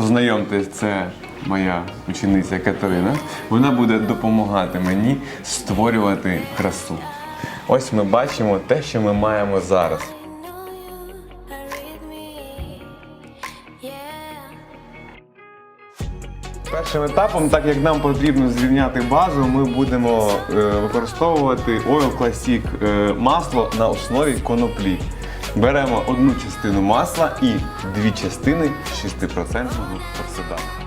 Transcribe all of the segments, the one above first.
Познайомтесь, це моя учениця Катерина. Вона буде допомагати мені створювати красу. Ось ми бачимо те, що ми маємо зараз. Першим етапом, так як нам потрібно зрівняти базу, ми будемо е, використовувати Oil Classic е, масло на основі коноплі. Беремо одну частину масла і дві частини 6% оксидану.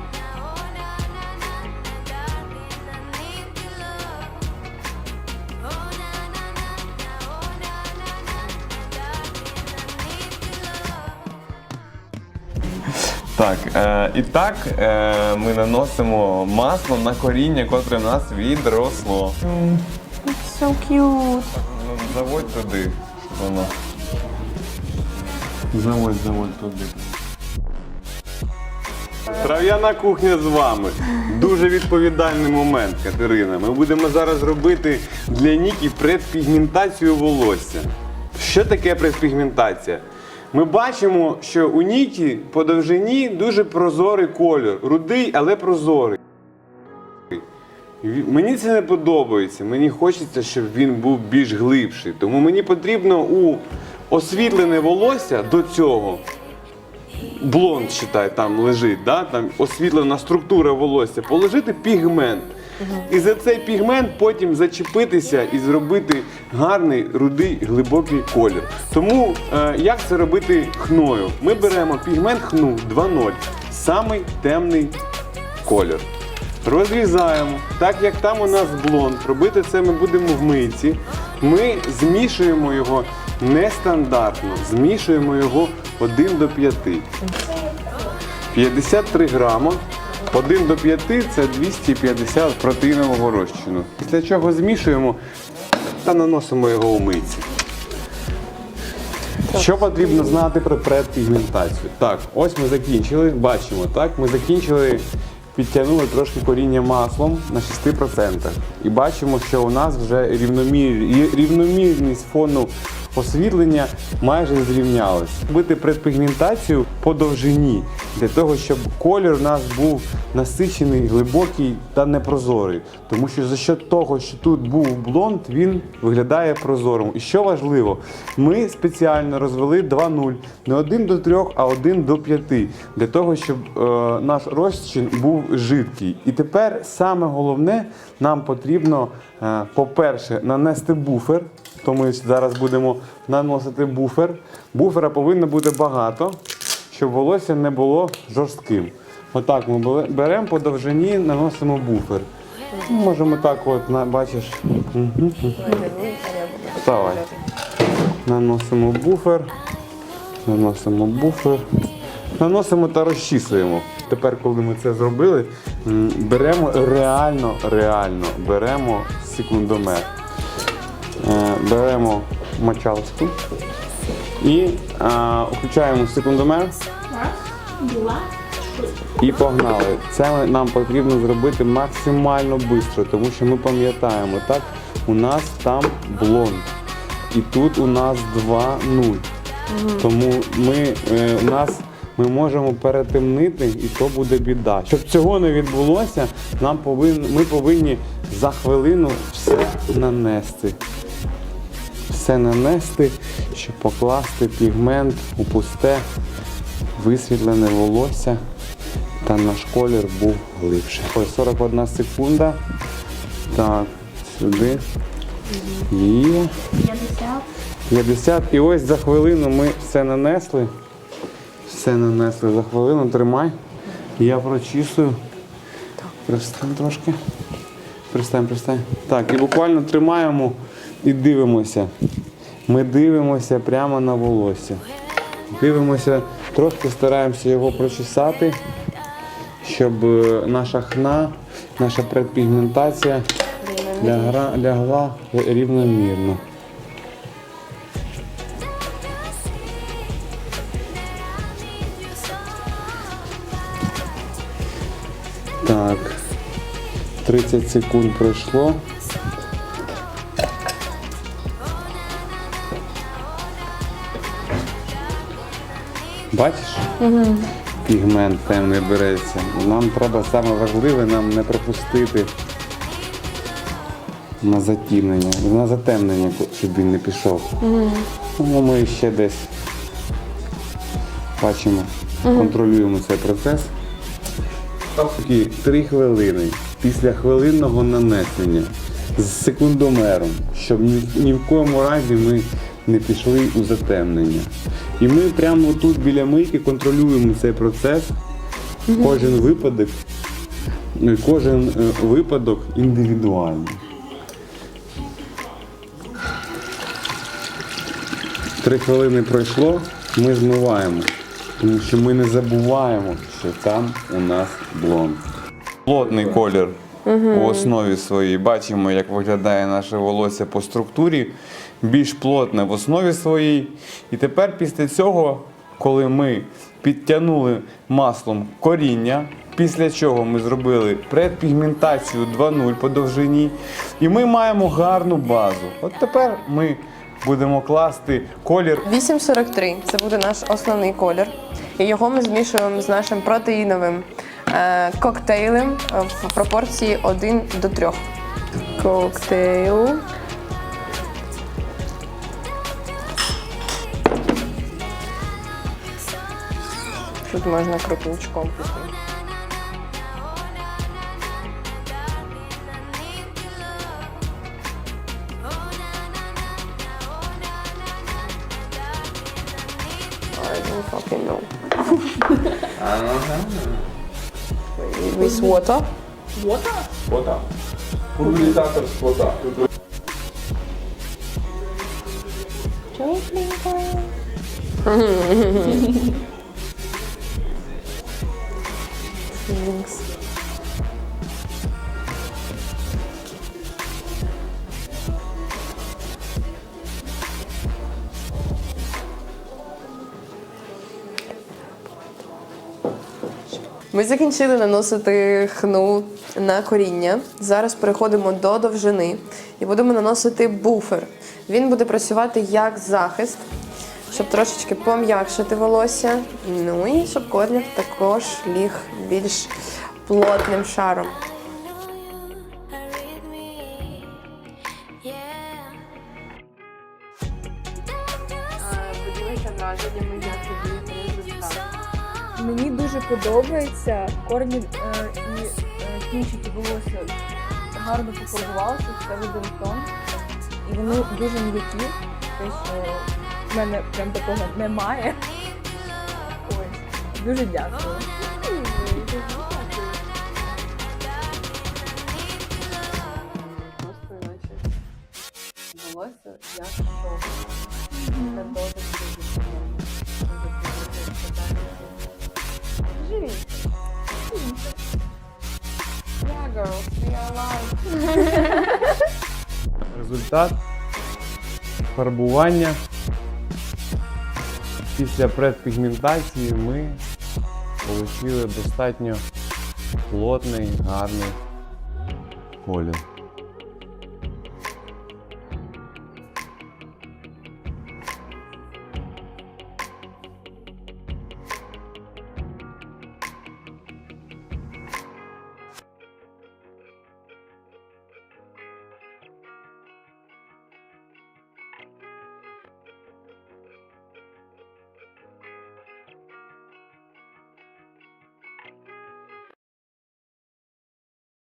Так, е, і так е, ми наносимо масло на коріння, котре в нас відросло. So cute. Ну, заводь туди, щоб воно. Заводь, заводь туди. Трав'яна кухня з вами. Дуже відповідальний момент, Катерина. Ми будемо зараз робити для Нікі предпігментацію волосся. Що таке предпігментація? Ми бачимо, що у Нікі по довжині дуже прозорий кольор. Рудий, але прозорий. Мені це не подобається. Мені хочеться, щоб він був більш глибший. Тому мені потрібно у освітлене волосся до цього. Блонд, считай, там лежить, да? там освітлена структура волосся, положити пігмент. І за цей пігмент потім зачепитися і зробити гарний рудий глибокий колір. Тому е, як це робити хною? Ми беремо пігмент хну 2.0, самий темний колір. Розрізаємо. Так як там у нас блонд, робити це ми будемо в мийці. Ми змішуємо його нестандартно, змішуємо його 1 до 5. 53 грама. 1 до 5 це 250 протеїнового розчину. Після чого змішуємо та наносимо його у мийці. Що потрібно знати про предпігментацію? Так, ось ми закінчили. Бачимо, так, ми закінчили, підтягнули трошки коріння маслом на 6%. І бачимо, що у нас вже рівномір... рівномірність фону освітлення майже зрівнялась. Робити предпігментацію по довжині для того, щоб колір у нас був насичений, глибокий та непрозорий. Тому що за що того, що тут був блонд, він виглядає прозорим. І що важливо, ми спеціально розвели 2-0, не 1 до 3, а 1 до 5, для того, щоб е, наш розчин був жидкий. І тепер саме головне, нам потрібно, е, по-перше, нанести буфер. То ми зараз будемо наносити буфер. Буфера повинно бути багато, щоб волосся не було жорстким. Отак ми беремо по довжині, наносимо буфер. Можемо так, от, бачиш. Мгм. Вставай. Наносимо буфер. Наносимо буфер. Наносимо та розчісуємо. Тепер, коли ми це зробили, беремо реально, реально беремо секундомер. Беремо мочалочку і е, включаємо секундомер. І погнали. Це нам потрібно зробити максимально швидко, тому що ми пам'ятаємо, так, у нас там блонд. І тут у нас 2-0. Тому ми, е, у нас, ми можемо перетемнити і то буде біда. Щоб цього не відбулося, нам повин, ми повинні за хвилину все нанести. Все нанести, щоб покласти пігмент у пусте висвітлене волосся та наш колір був глибше. Ось 41 секунда. Так, сюди. Є. 50. І ось за хвилину ми все нанесли. Все нанесли за хвилину. Тримай. Я прочісую. Пристань трошки. Пристань, пристань. Так, і буквально тримаємо і дивимося. Ми дивимося прямо на волосся. Дивимося, трошки стараємося його прочесати, щоб е, наша хна, наша предпігментація лягла, лягла рівномірно. Так, 30 секунд пройшло. Бачиш? пігмент темний береться. Нам треба саме важливе нам не пропустити на затемнення, на затемнення, щоб він не пішов. Тому ми ще десь бачимо, контролюємо цей процес. Такі три хвилини після хвилинного нанесення з секундомером, щоб ні в коєму разі ми не пішли у затемнення. І ми прямо тут біля мийки контролюємо цей процес. Кожен випадок, ну, кожен е, випадок індивідуально. Три хвилини пройшло, ми змиваємо, тому що ми не забуваємо, що там у нас блонд. Плотний колір у основі своїй. Бачимо, як виглядає наше волосся по структурі. Більш плотне в основі своїй. І тепер після цього, коли ми підтягнули маслом коріння, після чого ми зробили предпігментацію 2.0 по довжині, і ми маємо гарну базу. От тепер ми будемо класти колір 8,43 це буде наш основний колір. І його ми змішуємо з нашим протеїновим е, коктейлем в пропорції 1 до 3. Коктейл. Тут можна крупничком піти. I don't fucking know. With water. Вода. Пульверизатор з вода. Thanks. Ми закінчили наносити хну на коріння. Зараз переходимо до довжини і будемо наносити буфер. Він буде працювати як захист, щоб трошечки пом'якшити волосся. Ну і щоб корінь також ліг більш плотним шаром. Мені дуже подобається корні е, і е, кінчики волосся гарно пофарбувалися, це один тон. І вони дуже м'які. В мене прям такого немає. Ось. Дуже дякую. Просто іначе волосся як шов. Це дуже дуже Живіть. Yeah, girls, we are alive. Результат фарбування. Після предпігментації ми отримали достатньо плотний, гарний колір.